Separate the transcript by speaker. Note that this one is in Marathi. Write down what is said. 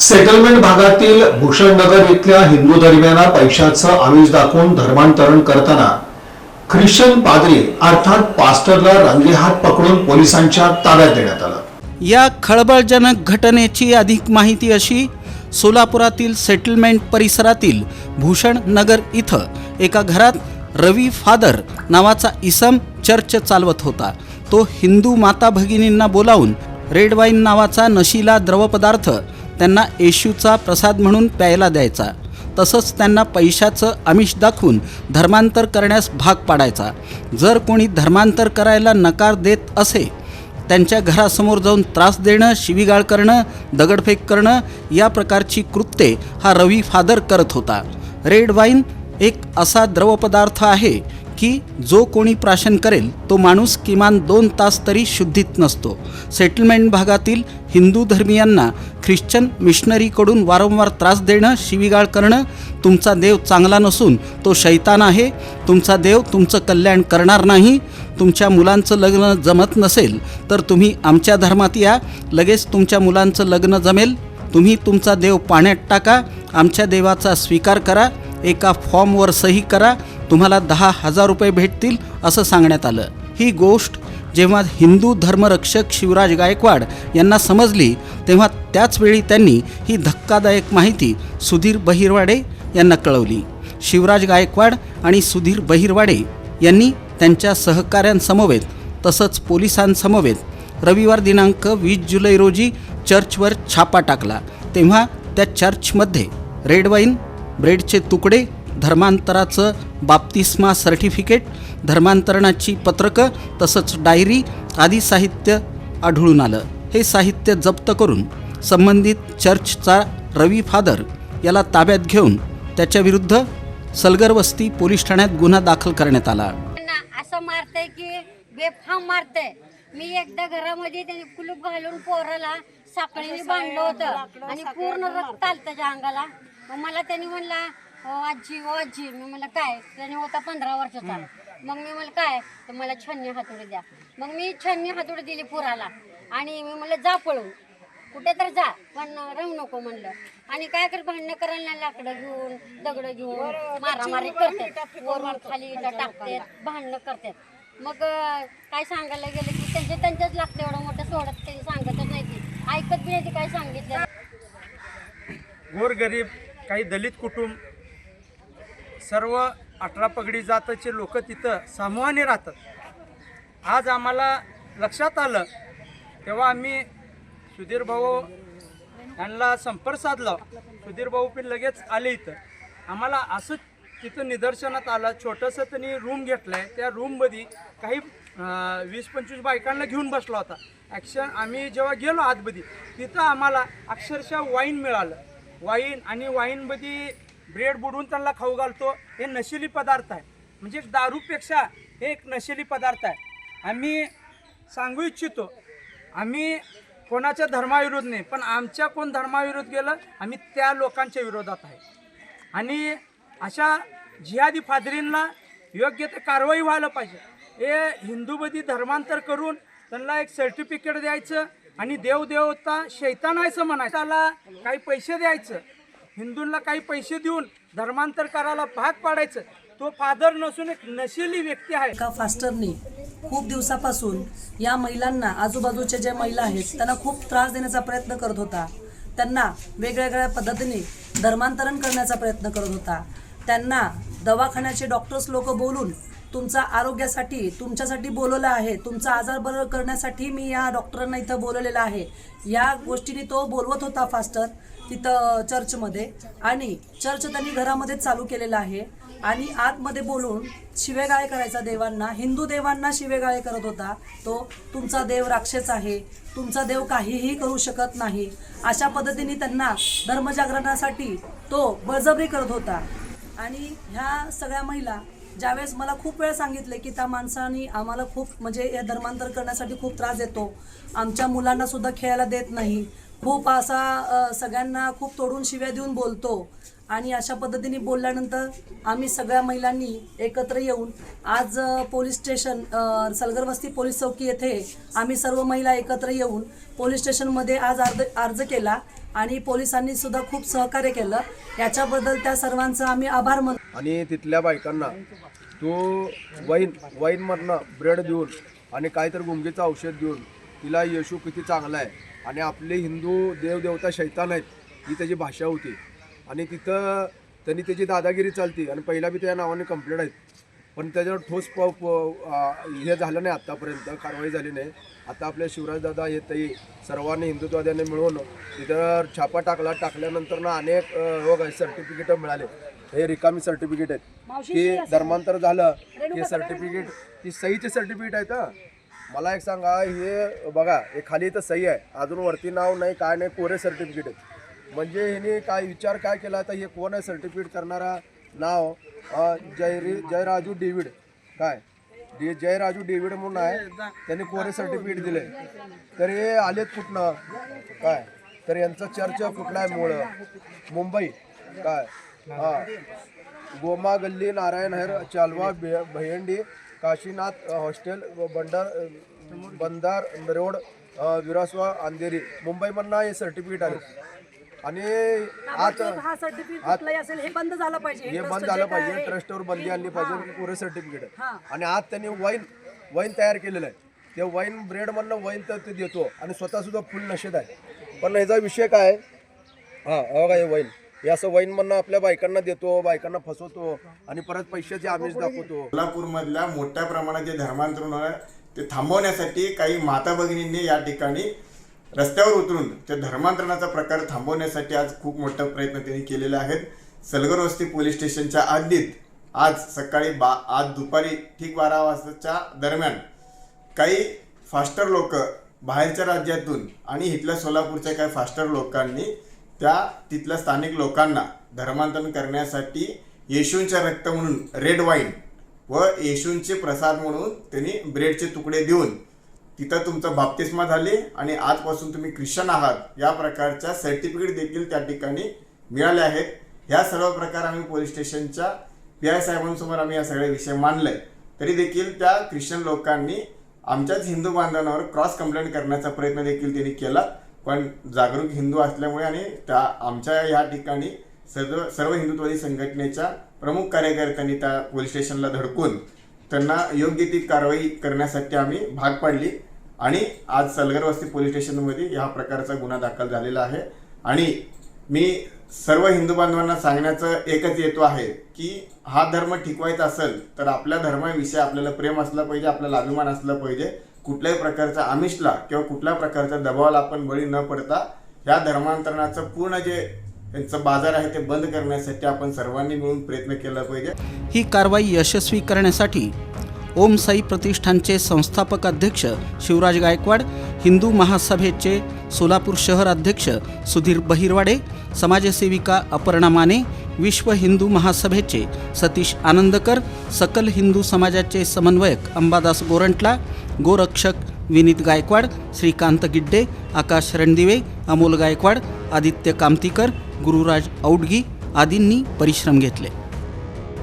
Speaker 1: सेटलमेंट भागातील भूषणनगर इथल्या हिंदू धर्मियांना पैशाचं आमिष दाखवून धर्मांतरण करताना ख्रिश्चन पादरी अर्थात पास्टरला रंगेहात पकडून पोलिसांच्या ताब्यात देण्यात आलं.
Speaker 2: या खळबळजनक घटनेची अधिक माहिती अशी सोलापुरातील सेटलमेंट परिसरातील भूषण नगर इथं एका घरात रवी फादर नावाचा इसम चर्च चालवत होता. तो हिंदू माता भगिनींना बोलावून रेड वाईन नावाचा नशीला द्रवपदार्थ त्यांना येशूचा प्रसाद म्हणून प्यायला द्यायचा. तसंच त्यांना पैशाचं आमिष दाखवून धर्मांतर करण्यास भाग पाडायचा. जर कोणी धर्मांतर करायला नकार देत असे त्यांच्या घरासमोर जाऊन त्रास देणं शिवीगाळ करणं दगडफेक करणं या प्रकारची कृत्ये हा रवी फादर करत होता. रेड वाईन एक असा द्रवपदार्थ आहे की जो कोणी प्राशन करेल तो माणूस किमान दोन तास तरी शुद्धीत नसतो. सेटलमेंट भागातील हिंदू धर्मियांना ख्रिश्चन मिशनरीकडून वारंवार त्रास देणं शिवीगाळ करणं तुमचा देव चांगला नसून तो शैतान आहे. तुमचा देव तुमचं कल्याण करणार नाही. तुमच्या मुलांचं लग्न जमत नसेल तर तुम्ही आमच्या धर्मात या. लगेच तुमच्या मुलांचं लग्न जमेल. तुम्ही तुमचा देव पाण्यात टाका. आमच्या देवाचा स्वीकार करा. एका फॉर्मवर सही करा. तुम्हाला दहा हजार रुपये भेटतील असं सांगण्यात आलं. ही गोष्ट जेव्हा हिंदू धर्मरक्षक शिवराज गायकवाड यांना समजली तेव्हा त्याचवेळी त्यांनी ही धक्कादायक माहिती सुधीर बहिरवाडे यांना कळवली. शिवराज गायकवाड आणि सुधीर बहिरवाडे यांनी त्यांच्या सहकाऱ्यांसमवेत तसंच पोलिसांसमवेत रविवार दिनांक वीस जुलै रोजी चर्चवर छापा टाकला. तेव्हा त्या चर्चमध्ये रेड वाईन ब्रेडचे तुकडे धर्मांतराचं बाप्तिस्मा सर्टिफिकेट धर्मांतरणाची पत्रकं तसंच डायरी आदी साहित्य आढळून आलं. हे साहित्य जप्त करून संबंधित चर्चचा रवी फादर याला ताब्यात घेऊन त्याच्याविरुद्ध सलगरवस्ती पोलीस ठाण्यात गुन्हा दाखल करण्यात आला.
Speaker 3: असं मारतंय की बेफाम मारतंय. मी एकदा घरामध्ये त्याने कुलूप घालून पोराला साखळीने बांधलं होतं आणि पूर्ण रक्त आलं त्याच्या अंगाला. मग मला त्यांनी म्हणला "अहो, आजी ओ आजी. मी म्हणलं काय? त्याने होता पंधरा वर्षाचा मग मी म्हणलं काय? तर मला छन्नी हातोडी द्या. मग मी छन्नी हातोडी दिली पोराला. आणि मी म्हणलं जा पळून. कुठे तर जा. पण राहू नको म्हणलं. आणि काय कर भांडणं करायला लाकडं घेऊन दगड घेऊन मारामारी करतात. वरून खाली इथं टाकतात भांडणं करतात. मग अं, काय सांगायला गेलं की त्यांचे त्यांच्याच लागतं एवढं मोठं सोडत त्यांनी सांगतच नाही ती. ऐकत बी नाही ती काय सांगितलं.
Speaker 4: गोरगरीब काही दलित कुटुंब सर्व अठरा पगडी जातचे लोक तिथं समूहाने राहतात. आज आम्हाला लक्षात आलं तेव्हा आम्ही सुधीर भाऊ यांना संपर्क साधला. सुधीर भाऊ पण लगेच आले इथं. आम्हाला असं तिथं निदर्शनात आलं छोटंसं त्यांनी रूम घेतलं आहे त्या रूममध्ये काही वीस पंचवीस बायकांना घेऊन बसला होता. ॲक्शन आम्ही जेव्हा गेलो आतमध्ये तिथं आम्हाला अक्षरशः वाईन मिळालं. वाईन आणि वाईनमध्ये ब्रेड बुडवून त्यांना खाऊ घालतो. हे नशिली पदार्थ आहे. म्हणजे दारूपेक्षा हे एक नशिली पदार्थ आहे. आम्ही सांगू इच्छितो आम्ही कोणाच्या धर्माविरोध नाही पण आमच्या कोण धर्माविरोध गेलं आम्ही त्या लोकांच्या विरोधात आहे. आणि अशा जिहादी फादरींना योग्य ते कारवाई व्हायला पाहिजे. हे हिंदूमध्ये धर्मांतर करून त्यांना एक सर्टिफिकेट द्यायचं आणि देवदेवता शैतान आहे असं म्हणायचं. त्याला काही पैसे द्यायचं. हिंदूंना काही पैसे देऊन धर्मांतर करायला भाग पाडायचं तो फादर नसून एक नशिली व्यक्ती आहे.
Speaker 5: एका फास्टरनी खूप दिवसापासून या महिलांना आजूबाजूच्या ज्या महिला आहेत त्यांना खूप त्रास देण्याचा प्रयत्न करत होता. त्यांना वेगवेगळ्या पद्धतीने धर्मांतरण करण्याचा प्रयत्न करत होता. त्यांना दवाखान्याचे डॉक्टर्स लोक बोलून तुमचा आरोग्यासाठी तुमच्यासाठी बोलवलं आहे तुमचा आजार बरं करण्यासाठी मी या डॉक्टरांना इथं बोलवलेलं आहे. या गोष्टीने तो बोलवत होता फास्टर तिथं चर्चमध्ये. आणि चर्च त्यांनी घरामध्ये चालू केलेलं आहे. आणि आतमध्ये बोलून शिवेगाळे करायचा देवांना हिंदू देवांना शिवेगाळे करत होता. तो तुमचा देव राक्षस आहे. तुमचा देव काहीही करू शकत नाही. अशा पद्धतीने त्यांना धर्मजागरणासाठी तो बळजबरी करत होता. आणि ह्या सगळ्या महिला ज्यावेळेस मला खूप वेळा सांगितले की त्या माणसाने आम्हाला खूप म्हणजे या धर्मांतर करण्यासाठी खूप त्रास देतो. आमच्या मुलांना सुद्धा खेळायला देत नाही. खूप असा सगळ्यांना खूप तोडून शिव्या देऊन बोलतो. आणि अशा पद्धतीने बोलल्यानंतर आम्ही सगळ्या महिलांनी एकत्र येऊन आज police station Salgar Salgarwasti police चौकी येथे आम्ही सर्व महिला एकत्र येऊन पोलीस स्टेशनमध्ये आज अर्ज अर्ज केला आणि पोलिसांनी सुद्धा खूप सहकार्य केलं. याच्याबद्दल त्या सर्वांचं आम्ही आभार मान
Speaker 6: आणि तिथल्या बायकांना तो वाईन वाईनमधनं ब्रेड देऊन आणि काहीतरी गुंगीचं औषध देऊन तिला येशू किती चांगला आहे आणि आपले हिंदू देवदेवता शैतान आहेत ही त्याची भाषा होती. आणि तिथं त्यांनी त्याची दादागिरी चालती आणि पहिला बी त्या नावाने कंप्लेंट आहेत. पण त्याच्यावर ठोस प हे झालं नाही आत्तापर्यंत कारवाई झाली नाही. आता आपल्या शिवराजदादा हे ताई सर्वांनी हिंदुत्ववाद्यांनी मिळून तिथं छापा टाकला टाकल्यानंतर ना अनेक सर्टिफिकेट मिळाले. हे रिकामी सर्टिफिकेट आहेत. की धर्मांतर झालं हे सर्टिफिकेट ही सहीचे सर्टिफिकेट आहेत. मला एक सांगा हे बघा हे खाली इथं सही आहे. अजून वरती नाव नाही काय नाही कोरे सर्टिफिकेट आहे म्हणजे ह्याने काय विचार काय केला तर हे कोण आहे सर्टिफिकेट करणारा? नाव? जयरी जयराजू डेव्हिड. काय? डे जयराजू डेव्हिड म्हणून आहे त्यांनी कोरे सर्टिफिकेट दिले. तर हे आलेत कुठनं? काय? तर यांचं चर्च कुठला आहे मूळ? मुंबई. काय? हां. गोमा गल्ली नारायण हर चालवा भे- भयंडी काशीनाथ हॉस्टेल व बंडार बंदार रोड विरासवा अंधेरी. मुंबईमधनं हे सर्टिफिकेट आले. आणि आत
Speaker 5: हा सर्टिफिकेट कुठलाही असेल हे बंद झालं पाहिजे.
Speaker 6: हे बंद झालं पाहिजे. ट्रस्टवर बंदी आणली पाहिजे. पुरे सर्टिफिकेट आहे आणि आज त्यांनी वाईन वाईन तयार केलेलं आहे. ते वाईन ब्रेड मधनं वाईन तर ते देतो. आणि स्वतः सुद्धा फुल नशेत आहे. पण ह्याचा विषय काय आहे? हा हा बघा हे वाईन हे असं वैन म्हणणं आपल्या बायकांना देतो बायकांना फसवतो आणि परत पैशाचे आमिष दाखवतो.
Speaker 7: सोलापूरमधल्या मोठ्या प्रमाणात जे धर्मांतरण होणार ते थांबवण्यासाठी काही माता भगिनींनी या ठिकाणी रस्त्यावर उतरून ते धर्मांतरणाचा प्रकार थांबवण्यासाठी आज खूप मोठा प्रयत्न त्यांनी केलेले आहेत. सलगर वस्ती पोलीस स्टेशनच्या आधीत आज सकाळी बा आज दुपारी ठीक बारा वाजताच्या दरम्यान काही फास्टर लोक बाहेरच्या राज्यातून आणि इथल्या सोलापूरच्या काही फास्टर लोकांनी त्या तिथल्या स्थानिक लोकांना धर्मांतरण करण्यासाठी येशूंच्या रक्त म्हणून रेड वाईन व येशूंचे प्रसाद म्हणून त्यांनी ब्रेडचे तुकडे देऊन तिथं तुमचं बाप्तिस्मा झाले आणि आजपासून तुम्ही ख्रिश्चन आहात. या प्रकारच्या सर्टिफिकेट देखील त्या ठिकाणी मिळाले आहेत. ह्या सर्व प्रकार आम्ही पोलीस स्टेशनच्या पी आय साहेबांसमोर आम्ही या सगळे विषय मांडले तरी देखील त्या ख्रिश्चन लोकांनी आमच्याच हिंदू बांधवांवर क्रॉस कंप्लेंट करण्याचा प्रयत्न देखील त्यांनी केला. पण जागरूक हिंदू असल्यामुळे आणि त्या आमच्या या ठिकाणी सर्व सर्व हिंदुत्ववादी संघटनेच्या प्रमुख कार्यकर्त्यांनी त्या पोलीस स्टेशनला धडकून त्यांना योग्य ती कारवाई करण्यासाठी आम्ही भाग पाडली. आणि आज सलगर वस्ती पोलीस स्टेशनमध्ये ह्या प्रकारचा गुन्हा दाखल झालेला आहे. आणि मी सर्व हिंदू बांधवांना सांगण्याचं एकच येतो आहे की हा धर्म टिकवायचा असेल तर आपल्या धर्माविषयी आपल्याला प्रेम असलं पाहिजे आपल्याला अभिमान असला पाहिजे. कुठल्याही प्रकारचा आमिषला किंवा कुठल्या प्रकारच्या दबावाला आपण बळी न पडता या धर्मांतरणाचं पूर्ण जे त्यांचं बाजार आहे ते बंद करण्यासाठी आपण सर्वांनी मिळून प्रयत्न केला पाहिजे.
Speaker 2: ही कारवाई यशस्वी करण्यासाठी ओम साई प्रतिष्ठानचे संस्थापक अध्यक्ष शिवराज गायकवाड हिंदू महासभेचे सोलापूर शहर अध्यक्ष सुधीर बहिरवाडे समाजसेविका अपर्णा माने विश्व हिंदू महासभेचे सतीश आनंदकर सकल हिंदू समाजाचे समन्वयक अंबादास गोरंटला गोरक्षक विनीत गायकवाड श्रीकांत गिड्डे आकाश रणदिवे अमोल गायकवाड आदित्य कामतीकर गुरुराज औडगी आदींनी परिश्रम घेतले.